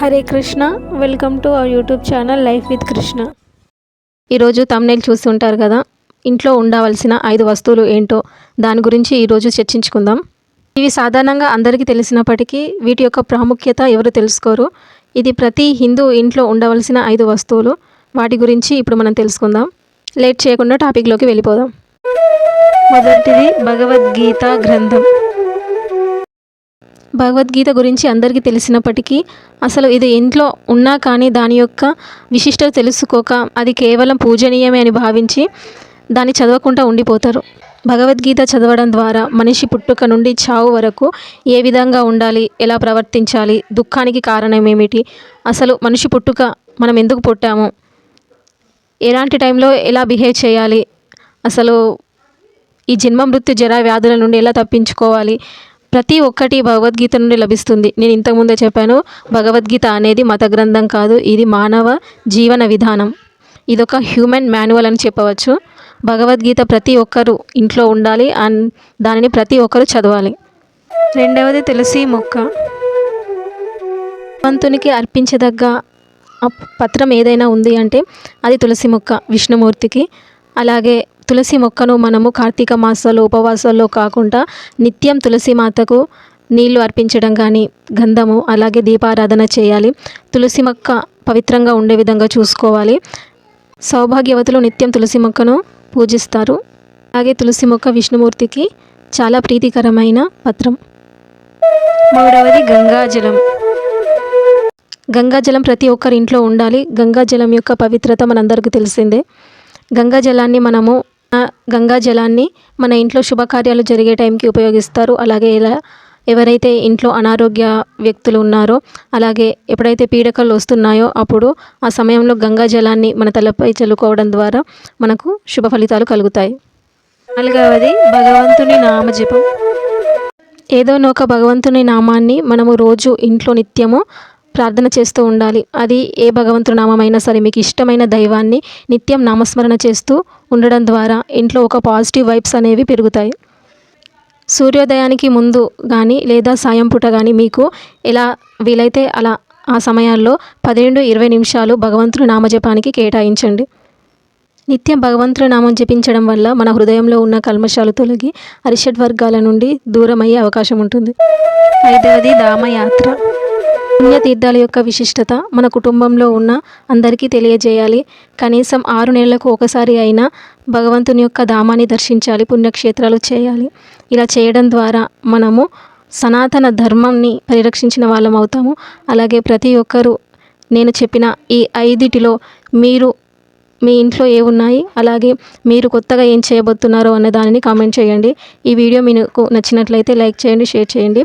Hare Krishna. Welcome to our YouTube channel life with Krishna ఈరోజు thumbnail చూస్తుంటారు కదా ఇంట్లో ఉండవలసిన ఐదు వస్తువులు ఏంటో దాని గురించి ఈరోజు చర్చించుకుందాం. ఇవి సాధారణంగా అందరికీ తెలిసినప్పటికీ వీటి యొక్క ప్రాముఖ్యత ఎవరు తెలుసుకోరు? ఇది ప్రతి హిందూ ఇంట్లో ఉండవలసిన ఐదు వస్తువులు. వాటి గురించి ఇప్పుడు మనం తెలుసుకుందాం. లేట్ చేయకుండా టాపిక్లోకి వెళ్ళిపోదాం. మొదటిది భగవద్గీత గ్రంథం. భగవద్గీత గురించి అందరికీ తెలిసినప్పటికీ అసలు ఇది ఇంట్లో ఉన్నా కానీ దాని యొక్క విశిష్టత తెలుసుకోక అది కేవలం పూజనీయమే అని భావించి దాన్ని చదవకుండా ఉండిపోతారు. భగవద్గీత చదవడం ద్వారా మనిషి పుట్టుక నుండి చావు వరకు ఏ విధంగా ఉండాలి ఎలా ప్రవర్తించాలి దుఃఖానికి కారణం ఏమిటి అసలు మనిషి పుట్టుక మనం ఎందుకు పుట్టాము ఎలాంటి టైంలో ఎలా బిహేవ్ చేయాలి అసలు ఈ జన్మ మృత్యు జర వ్యాధుల నుండి ఎలా తప్పించుకోవాలి ప్రతి ఒక్కటి భగవద్గీత నుండి లభిస్తుంది. నేను ఇంతకుముందే చెప్పాను భగవద్గీత అనేది మత గ్రంథం కాదు ఇది మానవ జీవన విధానం. ఇదొక హ్యూమన్ మాన్యువల్ అని చెప్పవచ్చు. భగవద్గీత ప్రతి ఒక్కరు ఇంట్లో ఉండాలి అండ్ దానిని ప్రతి ఒక్కరు చదవాలి. రెండవది తులసి మొక్క. భగవంతునికి అర్పించదగ్గ పత్రం ఏదైనా ఉంది అంటే అది తులసి మొక్క విష్ణుమూర్తికి. అలాగే తులసి మొక్కను మనము కార్తీక మాసాల్లో ఉపవాసాల్లో కాకుండా నిత్యం తులసి మాతకు నీళ్ళు అర్పించడం కానీ గంధము అలాగే దీపారాధన చేయాలి. తులసి మొక్క పవిత్రంగా ఉండే విధంగా చూసుకోవాలి. సౌభాగ్యవతులు నిత్యం తులసి మొక్కను పూజిస్తారు. అలాగే తులసి మొక్క విష్ణుమూర్తికి చాలా ప్రీతికరమైన పత్రం. మూడవది గంగాజలం. గంగాజలం ప్రతి ఒక్కరి ఇంట్లో ఉండాలి. గంగాజలం యొక్క పవిత్రత మనందరికీ తెలిసిందే. గంగాజలాన్ని మనము గంగా జలాన్ని మన ఇంట్లో శుభకార్యాలు జరిగే టైంకి ఉపయోగిస్తారు. అలాగే ఇలా ఎవరైతే ఇంట్లో అనారోగ్య వ్యక్తులు ఉన్నారో అలాగే ఎప్పుడైతే పీడకలు వస్తున్నాయో అప్పుడు ఆ సమయంలో గంగా జలాన్ని మన తలపై చల్లుకోవడం ద్వారా మనకు శుభ ఫలితాలు కలుగుతాయి. నాలుగవది భగవంతుని నామజపం. ఏదో ఒక భగవంతుని నామాన్ని మనము రోజు ఇంట్లో నిత్యము ప్రార్థన చేస్తూ ఉండాలి. అది ఏ భగవంతుడు నామైనా సరే మీకు ఇష్టమైన దైవాన్ని నిత్యం నామస్మరణ చేస్తూ ఉండడం ద్వారా ఇంట్లో ఒక పాజిటివ్ వైబ్స్ అనేవి పెరుగుతాయి. సూర్యోదయానికి ముందు కానీ లేదా సాయం పూట కానీ మీకు ఎలా వీలైతే అలా ఆ సమయాల్లో పదిహేడు ఇరవై నిమిషాలు భగవంతుని నామజపానికి కేటాయించండి. నిత్యం భగవంతుని నామం జపించడం వల్ల మన హృదయంలో ఉన్న కల్మషాలు తొలగి అరిషడ్ వర్గాల నుండి దూరం అయ్యే అవకాశం ఉంటుంది. ఐదవది దామయాత్ర. పుణ్యతీర్థాల యొక్క విశిష్టత మన కుటుంబంలో ఉన్న అందరికీ తెలియజేయాలి. కనీసం ఆరు నెలలకు ఒకసారి అయినా భగవంతుని యొక్క ధామాన్ని దర్శించాలి పుణ్యక్షేత్రాలు చేయాలి. ఇలా చేయడం ద్వారా మనము సనాతన ధర్మంని పరిరక్షించిన వాళ్ళం అవుతాము. అలాగే ప్రతి ఒక్కరూ నేను చెప్పిన ఈ ఐదిటిలో మీరు మీ ఇంట్లో ఏ ఉన్నాయి అలాగే మీరు కొత్తగా ఏం చేయబోతున్నారో అన్న దానిని కామెంట్ చేయండి. ఈ వీడియో మీకు నచ్చినట్లయితే లైక్ చేయండి షేర్ చేయండి.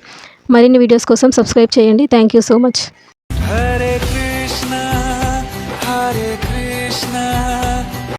మరిన్ని వీడియోస్ కోసం సబ్స్క్రైబ్ చేయండి. Thank you so much